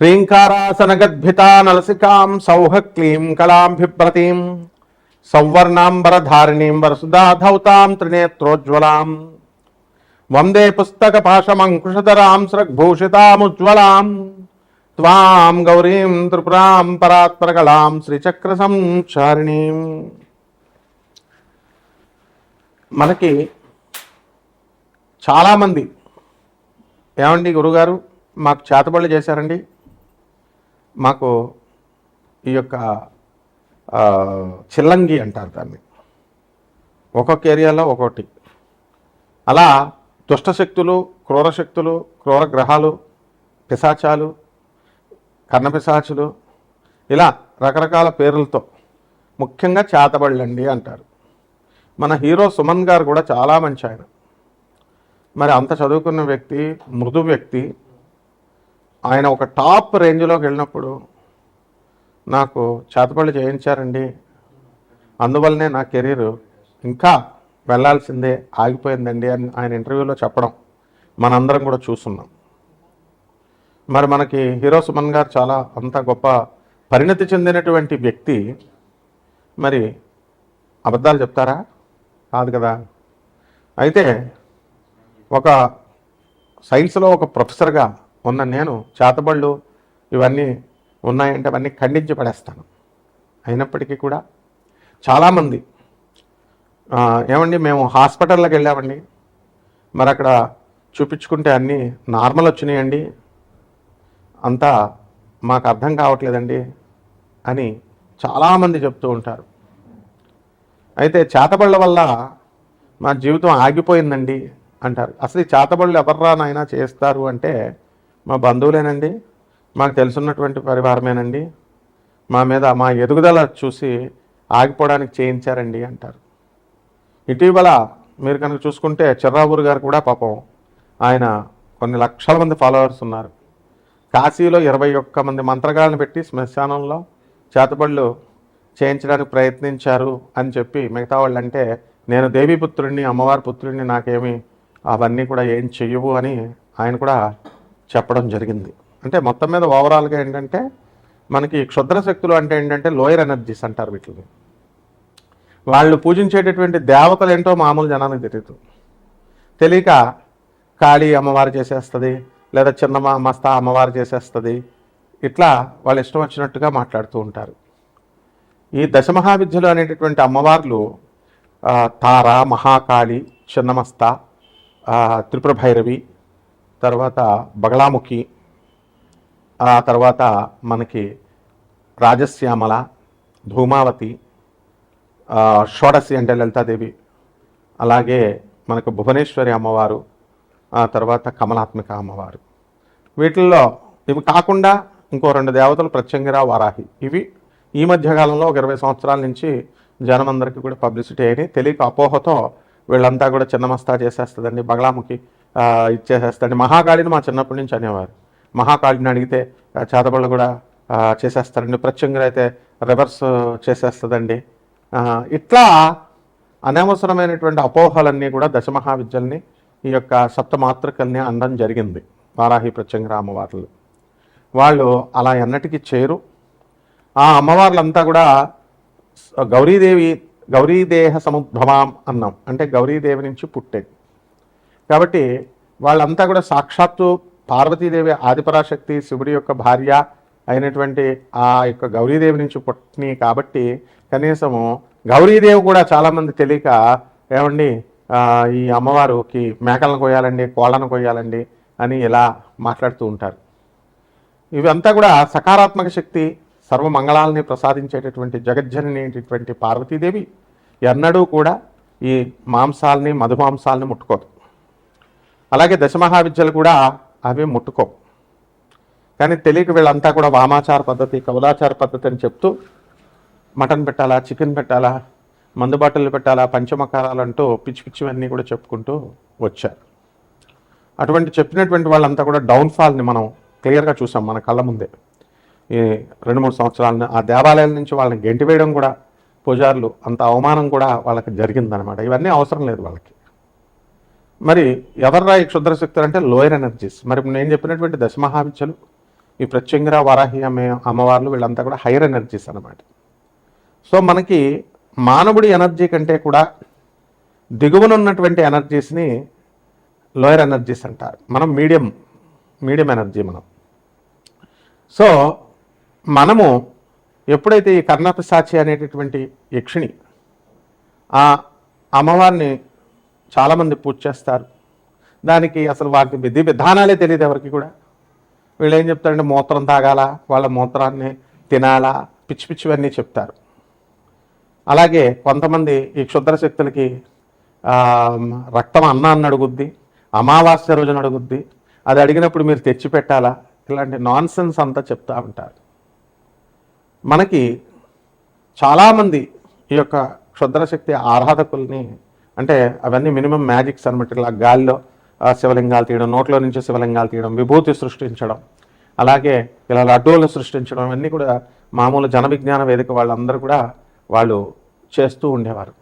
హ్రీంకారాసనగద్భితా నలసికాం సౌహ క్లీం కళాం బిభ్రతీం సౌవర్ణాంబరధారిణీం వరసుధాధౌతాం త్రినేత్రోజ్వలాం వందే పుస్తక పాశమంకుశధరాం సృగ్భూషితాముజ్వలాం త్వాం గౌరీం త్రిపురాం పరాత్పరకళాం శ్రీచక్ర సంచారిణీం మనకి చాలామంది ఏమండి గురుగారు మాకు చేతబడులు చేశారండి? మాకు ఈ యొక్క చిల్లంగి అంటారు దాన్ని. ఒక్కొక్క ఏరియాలో ఒక్కొక్కటి. అలా దుష్టశక్తులు క్రూరశక్తులు క్రూర గ్రహాలు పిశాచాలు కర్ణపిశాచులు ఇలా రకరకాల పేర్లతో ముఖ్యంగా చేతబళ్ళండి అంటారు. మన హీరో సుమన్ గారు కూడా చాలా మంచి ఆయన. మరి అంత చదువుకున్న వ్యక్తి మృదు వ్యక్తి ఆయన ఒక టాప్ రేంజ్లోకి వెళ్ళినప్పుడు నాకు చేతపళ్ళు చేయించారండి. అందువల్లనే నా కెరీర్ ఇంకా వెళ్ళాల్సిందే ఆగిపోయిందండి అని ఆయన ఇంటర్వ్యూలో చెప్పడం మనందరం కూడా చూస్తున్నాం. మరి మనకి హీరో సుమన్ గారు చాలా అంత గొప్ప పరిణతి చెందినటువంటి వ్యక్తి. మరి అబద్ధాలు చెప్తారా? కాదు కదా. అయితే ఒక సైన్స్లో ఒక ప్రొఫెసర్గా ఉన్న నేను చేతబళ్ళు ఇవన్నీ ఉన్నాయంటే అవన్నీ ఖండించి పడేస్తాను. అయినప్పటికీ కూడా చాలామంది ఏమండి మేము హాస్పిటల్లోకి వెళ్ళామండి. మరి అక్కడ చూపించుకుంటే అన్నీ నార్మల్ వచ్చినాయండి. అంతా మాకు అర్థం కావట్లేదండి అని చాలామంది చెప్తూ ఉంటారు. అయితే చేతబళ్ళ వల్ల మా జీవితం ఆగిపోయిందండి అంటారు. అసలు ఈ చేతబళ్ళు ఎవర్రా నాయనా చేస్తారు అంటే మా బంధువులేనండి మాకు తెలుసున్నటువంటి పరివారమేనండి మా మీద మా ఎదుగుదల చూసి ఆగిపోవడానికి చేయించారండి అంటారు. ఇటీవల మీరు కనుక చూసుకుంటే చిర్రావూరు గారు కూడా పాపం ఆయన కొన్ని లక్షల మంది ఫాలోవర్స్ ఉన్నారు. కాశీలో ఇరవై ఒక్క మంది మంత్రగాళ్ళని పెట్టి శ్మశానంలో చేతబళ్ళు చేయించడానికి ప్రయత్నించారు అని చెప్పి మిగతా వాళ్ళు అంటే నేను దేవీపుత్రుడిని అమ్మవారి పుత్రుడిని నాకేమి అవన్నీ కూడా ఏం చెయ్యవు అని ఆయన కూడా చెప్పడం జరిగింది. అంటే మొత్తం మీద ఓవరాల్గా ఏంటంటే మనకి క్షుద్ర శక్తులు అంటే ఏంటంటే లోయర్ ఎనర్జీస్ అంటారు వీటిని. వాళ్ళు పూజించేటటువంటి దేవతలు ఏంటో మామూలు జనానికి తెలియదు తెలియక కాళీ అమ్మవారు చేసేస్తుంది లేదా చిన్న మస్తా అమ్మవారు చేసేస్తుంది ఇట్లా వాళ్ళు ఇష్టం వచ్చినట్టుగా మాట్లాడుతూ ఉంటారు. ఈ దశమహావిద్యలు అనేటటువంటి అమ్మవార్లు తార మహాకాళి చిన్నమస్త త్రిపుర భైరవి తర్వాత బగలాముఖి ఆ తర్వాత మనకి రాజశ్యామల ధూమావతి షోడసి షోడశి అంటే లలితాదేవి అలాగే మనకు భువనేశ్వరి అమ్మవారు ఆ తర్వాత కమలాత్మిక అమ్మవారు. వీటిల్లో ఇవి కాకుండా ఇంకో రెండు దేవతలు ప్రత్యంగిరా వారాహి. ఇవి ఈ మధ్య కాలంలో ఒక ఇరవై సంవత్సరాల నుంచి జనమందరికీ కూడా పబ్లిసిటీ అయినాయి. తెలియక అపోహతో వీళ్ళంతా కూడా చిన్నమస్తా చేసేస్తుందండి బగలాముఖి ఇచ్చేసేస్తాడు మహాకాళిని మా చిన్నప్పటి నుంచి అనేవారు. మహాకాళిని అడిగితే చేతబళ్ళు కూడా చేసేస్తారండి ప్రత్యంగులు అయితే రివర్స్ చేసేస్తుందండి. ఇట్లా అనవసరమైనటువంటి అపోహలన్నీ కూడా దశమహావిద్యల్ని ఈ యొక్క సప్తమాతృకల్ని అందడం జరిగింది వారాహి ప్రత్యంగిర అమ్మవార్లు. వాళ్ళు అలా ఎన్నటికీ చేరు ఆ అమ్మవార్లంతా కూడా గౌరీదేవి గౌరీదేహ సముద్భవాం అన్నాం. అంటే గౌరీదేవి నుంచి పుట్టేది కాబట్టి వాళ్ళంతా కూడా సాక్షాత్తు పార్వతీదేవి ఆదిపరాశక్తి శివుడి యొక్క భార్య అయినటువంటి ఆ యొక్క గౌరీదేవి నుంచి పుట్టినాయి కాబట్టి కనీసము గౌరీదేవి కూడా చాలామంది తెలియక ఏమండి ఈ అమ్మవారికి మేకలను కొయ్యాలండి కోళ్ళను కొయ్యాలండి అని ఇలా మాట్లాడుతూ ఉంటారు. ఇవంతా కూడా సకారాత్మక శక్తి సర్వమంగళాలని ప్రసాదించేటటువంటి జగజ్జననేటటువంటి పార్వతీదేవి ఎన్నడూ కూడా ఈ మాంసాలని మధుమాంసాలని ముట్టుకోదు. అలాగే దశమహావిద్యలు కూడా అవి ముట్టుకో కానీ తెలియక వీళ్ళంతా కూడా వామాచార పద్ధతి కౌలాచార పద్ధతి అని చెప్తూ మటన్ పెట్టాలా చికెన్ పెట్టాలా మందు బాటలు పెట్టాలా పంచమకారాలంటూ పిచ్చి పిచ్చివన్నీ కూడా చెప్పుకుంటూ వచ్చారు. అటువంటి చెప్పినటువంటి వాళ్ళంతా కూడా డౌన్ఫాల్ని మనం క్లియర్గా చూసాం మన కళ్ళ ముందే. ఈ రెండు మూడు సంవత్సరాలను ఆ దేవాలయాల నుంచి వాళ్ళని గెంటివేయడం కూడా పూజారులు అంత అవమానం కూడా వాళ్ళకి జరిగిందనమాట ఇవన్నీ అవసరం లేదు వాళ్ళకి. మరి ఎవర్రా ఈ క్షుద్ర శక్తులు అంటే లోయర్ ఎనర్జీస్ మరి నేను చెప్పినటువంటి దశమహావిద్యలు ఈ ప్రత్యంగిర వరాహి అమ్మే అమ్మవార్లు వీళ్ళంతా కూడా హైయర్ ఎనర్జీస్ అనమాట సో మనకి మానవుడి ఎనర్జీ కంటే కూడా దిగువన ఉన్నటువంటి ఎనర్జీస్ని లోయర్ ఎనర్జీస్ అంటారు. మనం మీడియం మీడియం ఎనర్జీ మనం. సో మనము ఎప్పుడైతే ఈ కర్ణపిశాచి అనేటటువంటి యక్షిణి ఆ అమ్మవారిని చాలామంది పూజ చేస్తారు. దానికి అసలు వాటి విధి విధానాలే తెలియదు ఎవరికి కూడా. వీళ్ళు ఏం చెప్తారంటే మూత్రం తాగాల? వాళ్ళ మూత్రాన్ని తినాలా? పిచ్చి పిచ్చివన్నీ చెప్తారు. అలాగే కొంతమంది ఈ క్షుద్ర శక్తులకి రక్తం అన్నాన్ని అడుగుద్ది అమావాస్య రోజున అడుగుద్ది అది అడిగినప్పుడు మీరు తెచ్చి పెట్టాలా ఇలాంటి నాన్ సెన్స్ అంతా చెప్తూ ఉంటారు. మనకి చాలామంది ఈ యొక్క క్షుద్రశక్తి ఆరాధకుల్ని అంటే అవన్నీ మినిమం మ్యాజిక్స్ అనమాట ఇలా గాలిలో శివలింగాలు తీయడం నోట్లో నుంచి శివలింగాలు తీయడం విభూతి సృష్టించడం అలాగే ఇలా లడ్డూలు సృష్టించడం ఇవన్నీ కూడా మామూలు జన విజ్ఞాన వేదిక వాళ్ళందరూ కూడా వాళ్ళు చేస్తూ ఉండేవారు.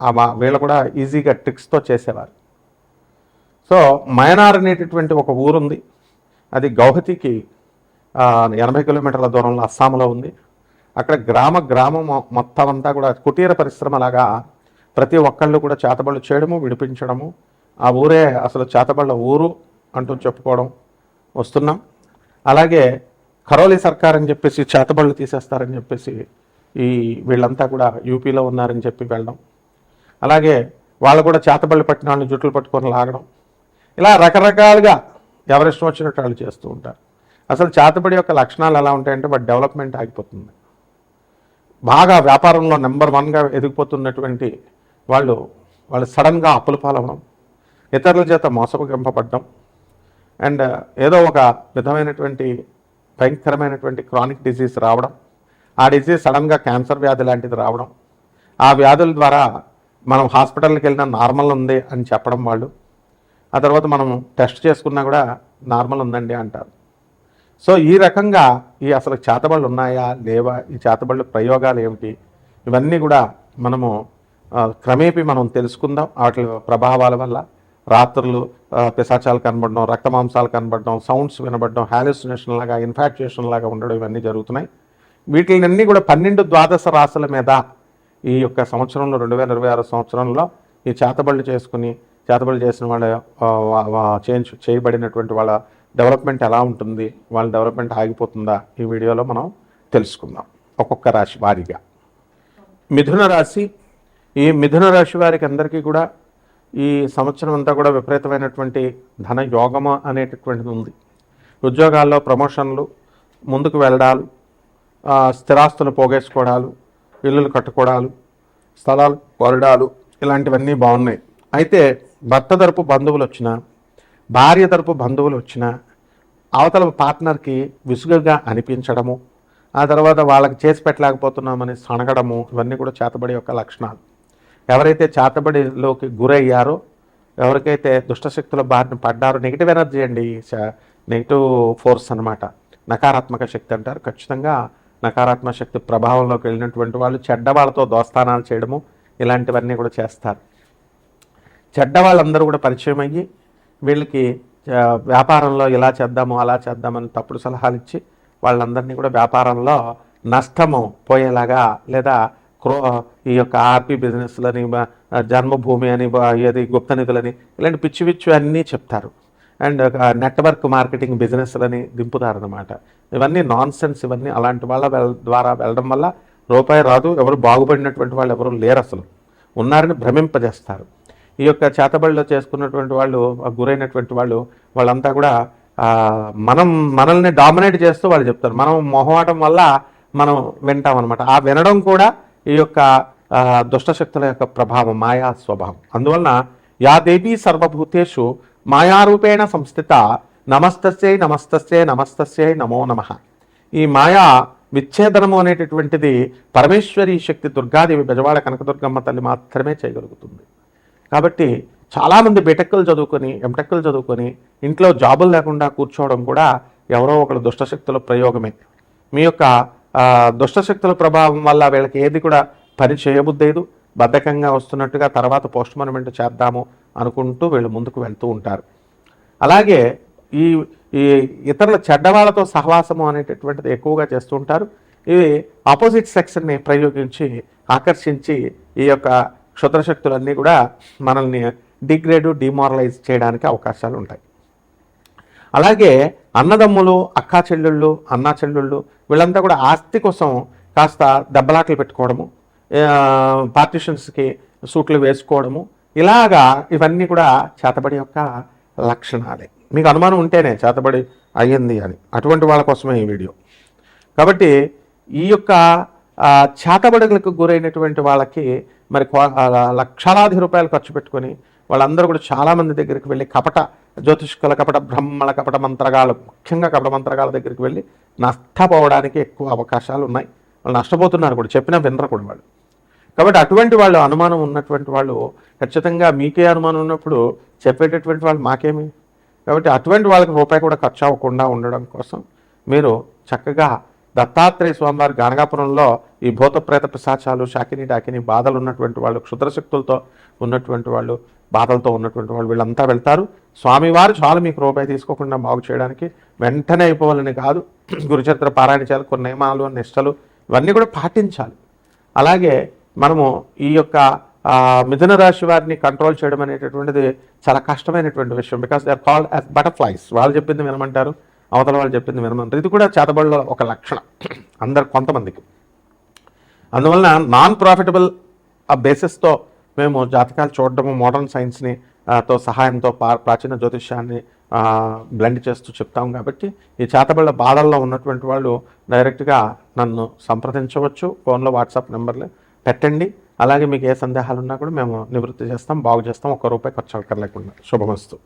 ఆ వీళ్ళు కూడా ఈజీగా ట్రిక్స్తో చేసేవారు. సో మయనార్ అనేటటువంటి ఒక ఊరుంది. అది గౌహతికి ఎనభై కిలోమీటర్ల దూరంలో అస్సాంలో ఉంది. అక్కడ గ్రామ గ్రామం మొత్తం అంతా కూడా కుటీర పరిశ్రమలాగా ప్రతి ఒక్కళ్ళు కూడా చేతబళ్ళు చేయడము విడిపించడము. ఆ ఊరే అసలు చేతబళ్ళ ఊరు అంటూ చెప్పుకోవడం వస్తున్నాం. అలాగే కరోలి సర్కార్ అని చెప్పేసి చేతబళ్ళు తీసేస్తారని చెప్పేసి ఈ వీళ్ళంతా కూడా యూపీలో ఉన్నారని చెప్పి వెళ్ళడం. అలాగే వాళ్ళు కూడా చేతబళ్ళు పట్టిన వాళ్ళని జుట్లు పట్టుకొని లాగడం. ఇలా రకరకాలుగా ఎవరిష్టం వచ్చినట్టు వాళ్ళు చేస్తూ ఉంటారు. అసలు చేతబడి యొక్క లక్షణాలు ఎలా ఉంటాయంటే వాటి డెవలప్మెంట్ ఆగిపోతుంది. బాగా వ్యాపారంలో నెంబర్ వన్గా ఎదిగిపోతున్నటువంటి వాళ్ళు వాళ్ళు సడన్గా అప్పుల పాలవడం ఇతరుల చేత మోసపగింపబడ్డం అండ్ ఏదో ఒక విధమైనటువంటి భయంకరమైనటువంటి క్రానిక్ డిసీజ్ రావడం ఆ డిసీజ్ సడన్గా క్యాన్సర్ వ్యాధి లాంటిది రావడం ఆ వ్యాధుల ద్వారా మనం హాస్పిటల్కి వెళ్ళినా నార్మల్ ఉంది అని చెప్పడం వాళ్ళు ఆ తర్వాత మనం టెస్ట్ చేసుకున్నా కూడా నార్మల్ ఉందండి అంటారు. సో ఈ రకంగా ఈ అసలు చేతబళ్ళు ఉన్నాయా లేవా ఈ చేతబళ్ళు ప్రయోగాలు ఏమిటి ఇవన్నీ కూడా మనము క్రమేపీ మనం తెలుసుకుందాం. వాటి ప్రభావాల వల్ల రాత్రులు పిశాచాలు కనబడడం రక్తమాంసాలు కనబడడం సౌండ్స్ వినబడడం హాలిసినేషన్ లాగా ఇన్ఫాక్చుయేషన్ లాగా ఉండడం ఇవన్నీ జరుగుతున్నాయి. వీటిలన్నీ కూడా పన్నెండు ద్వాదశ రాశుల మీద ఈ యొక్క సంవత్సరంలో రెండు వేల ఇరవై ఆరు సంవత్సరంలో ఈ చేతబళ్ళు చేసుకుని చేతబళ్ళు చేసిన వాళ్ళ చేయించు చేయబడినటువంటి వాళ్ళ డెవలప్మెంట్ ఎలా ఉంటుంది వాళ్ళ డెవలప్మెంట్ ఆగిపోతుందా ఈ వీడియోలో మనం తెలుసుకుందాం. ఒక్కొక్క రాశి వారీగా. మిథున రాశి ఈ మిథున రాశి వారికి అందరికీ కూడా ఈ సంవత్సరం అంతా కూడా విపరీతమైనటువంటి ధన యోగము అనేటటువంటిది ఉంది. ఉద్యోగాల్లో ప్రమోషన్లు ముందుకు వెళ్ళడాలు స్థిరాస్తులు పోగేసుకోవడాలు ఇల్లులు కట్టుకోవడాలు స్థలాలు కొరడాలు ఇలాంటివన్నీ బాగున్నాయి. అయితే భర్త తరపు బంధువులు వచ్చినా భార్య తరపు బంధువులు వచ్చినా అవతల పార్ట్నర్కి విసుగుగా అనిపించడము ఆ తర్వాత వాళ్ళకి చేసి పెట్టలేకపోతున్నామని సనగడము ఇవన్నీ కూడా చేతబడి యొక్క లక్షణాలు. ఎవరైతే చేతబడిలోకి గురయ్యారో ఎవరికైతే దుష్టశక్తుల బారిన పడ్డారో నెగిటివ్ ఎనర్జీ అండి నెగిటివ్ ఫోర్స్ అనమాట నకారాత్మక శక్తి అంటారు. ఖచ్చితంగా నకారాత్మక శక్తి ప్రభావంలోకి వెళ్ళినటువంటి వాళ్ళు చెడ్డ వాళ్ళతో దోస్తానాలు చేయడము ఇలాంటివన్నీ కూడా చేస్తారు. చెడ్డ వాళ్ళందరూ కూడా పరిచయం అయ్యి వీళ్ళకి వ్యాపారంలో ఇలా చేద్దాము అలా చేద్దామని తప్పుడు సలహాలు ఇచ్చి వాళ్ళందరినీ కూడా వ్యాపారంలో నష్టము పోయేలాగా లేదా క్రో ఈ యొక్క ఆర్పీ బిజినెస్లని జన్మభూమి అని ఏది గుప్త నిధులని ఇలాంటి పిచ్చి పిచ్చి అన్నీ చెప్తారు. అండ్ నెట్వర్క్ మార్కెటింగ్ బిజినెస్లని దింపుతారనమాట ఇవన్నీ నాన్ సెన్స్ ఇవన్నీ అలాంటి వాళ్ళ వెల్ ద్వారా వెళ్ళడం వల్ల రూపాయి రాదు ఎవరు బాగుపడినటువంటి వాళ్ళు ఎవరు లేరు అసలు. ఉన్నారని భ్రమింపజేస్తారు. ఈ యొక్క చేతబడిలో చేసుకున్నటువంటి వాళ్ళు గురైనటువంటి వాళ్ళు వాళ్ళంతా కూడా మనం మనల్ని డామినేట్ చేస్తూ వాళ్ళు చెప్తారు. మనం మొహమాటం వల్ల మనం వింటాం అనమాట ఆ వినడం కూడా ఈ యొక్క దుష్టశక్తుల యొక్క ప్రభావం మాయా స్వభావం. అందువలన యాదేవి సర్వభూతేషు మాయారూపేణ సంస్థిత నమస్తస్యై నమస్తస్యై నమస్తస్యై నమో నమః. ఈ మాయా విచ్ఛేదనము అనేటటువంటిది పరమేశ్వరి శక్తి దుర్గాదేవి బెజవాడ కనకదుర్గమ్మ తల్లి మాత్రమే చేయగలుగుతుంది. కాబట్టి చాలామంది బీటెక్కులు చదువుకొని ఎంటెక్కులు చదువుకొని ఇంట్లో జాబులు లేకుండా కూర్చోవడం కూడా ఎవరో ఒకరు దుష్టశక్తుల ప్రయోగమే. మీ యొక్క దుష్టశక్తుల ప్రభావం వల్ల వీళ్ళకి ఏది కూడా పని చేయబుద్దేదు బద్ధకంగా వస్తున్నట్టుగా తర్వాత పోస్ట్ మార్మెంట్ చేద్దాము అనుకుంటూ వీళ్ళు ముందుకు వెళ్తూ ఉంటారు. అలాగే ఈ ఈ ఇతరుల చెడ్డవాళ్ళతో సహవాసము అనేటటువంటిది ఎక్కువగా చేస్తూ ఉంటారు. ఇవి ఆపోజిట్ సెక్షన్ని ప్రయోగించి ఆకర్షించి ఈ యొక్క క్షుద్రశక్తులన్నీ కూడా మనల్ని డిగ్రేడ్ డిమారలైజ్ చేయడానికి అవకాశాలు ఉంటాయి. అలాగే అన్నదమ్ములు అక్కా చెల్లెళ్ళు అన్నా చెల్లెళ్ళు వీళ్ళంతా కూడా ఆస్తి కోసం కాస్త దెబ్బలాటలు పెట్టుకోవడము పార్టిషన్స్కి సూట్లు వేసుకోవడము ఇలాగా ఇవన్నీ కూడా చేతబడి యొక్క లక్షణాలే. మీకు అనుమానం ఉంటేనే చేతబడి అయ్యింది అని. అటువంటి వాళ్ళ కోసమే ఈ వీడియో. కాబట్టి ఈ యొక్క చేతబడులకు గురైనటువంటి వాళ్ళకి మరి కో- లక్షలాది రూపాయలు ఖర్చు పెట్టుకొని వాళ్ళందరూ కూడా చాలామంది దగ్గరికి వెళ్ళి కపట జ్యోతిష్కుల కపట బ్రహ్మల కపట మంత్రగాలు ముఖ్యంగా కపట మంత్రగాల దగ్గరికి వెళ్ళి నష్టపోవడానికి ఎక్కువ అవకాశాలు ఉన్నాయి. వాళ్ళు నష్టపోతున్నారు కూడా చెప్పినా వినరు కూడా వాళ్ళు. కాబట్టి అటువంటి వాళ్ళు అనుమానం ఉన్నటువంటి వాళ్ళు ఖచ్చితంగా మీకే అనుమానం ఉన్నప్పుడు చెప్పేటటువంటి వాళ్ళు మాకేమి? కాబట్టి అటువంటి వాళ్ళకి రూపాయి కూడా ఖర్చు అవ్వకుండా ఉండడం కోసం మీరు చక్కగా దత్తాత్రేయ స్వామివారి గానగాపురంలో ఈ భూత ప్రేత పిశాచాలు శాకిని డాకిని బాధలు ఉన్నటువంటి వాళ్ళు క్షుద్రశక్తులతో ఉన్నటువంటి వాళ్ళు బాధలతో ఉన్నటువంటి వాళ్ళు వీళ్ళంతా వెళ్తారు. స్వామివారు చాలు మీకు రూపాయి తీసుకోకుండా బాగు చేయడానికి వెంటనే అయిపోవాలని కాదు. గురుచరిత్ర పారాయణ కొన్ని నియమాలు నిష్టలు ఇవన్నీ కూడా పాటించాలి. అలాగే మనము ఈ యొక్క మిథున రాశి వారిని కంట్రోల్ చేయడం అనేటటువంటిది చాలా కష్టమైనటువంటి విషయం. Because they are called as butterflies వాళ్ళు చెప్పింది వినమంటారు అవతల వాళ్ళు చెప్పింది వినమంటారు. ఇది కూడా చేతబడిలో ఒక లక్షణం అందరు కొంతమందికి. అందువలన నాన్ ప్రాఫిటబుల్ ఆ బేసిస్తో మేము జాతకాలు చూడడము మోడర్న్ సైన్స్ని తో సహాయంతో పా ప్రాచీన జ్యోతిష్యాన్ని బ్లెండ్ చేస్తూ చెప్తాం కాబట్టి ఈ చేతబళ్ళ బాధల్లో ఉన్నటువంటి వాళ్ళు డైరెక్ట్గా నన్ను సంప్రదించవచ్చు. ఫోన్లో వాట్సాప్ నెంబర్లు పెట్టండి. అలాగే మీకు ఏ సందేహాలు ఉన్నా కూడా మేము నివృత్తి చేస్తాం బాగు చేస్తాం. ఒక్క రూపాయి ఖర్చు అక్కర్లేకుండా శుభమస్తు.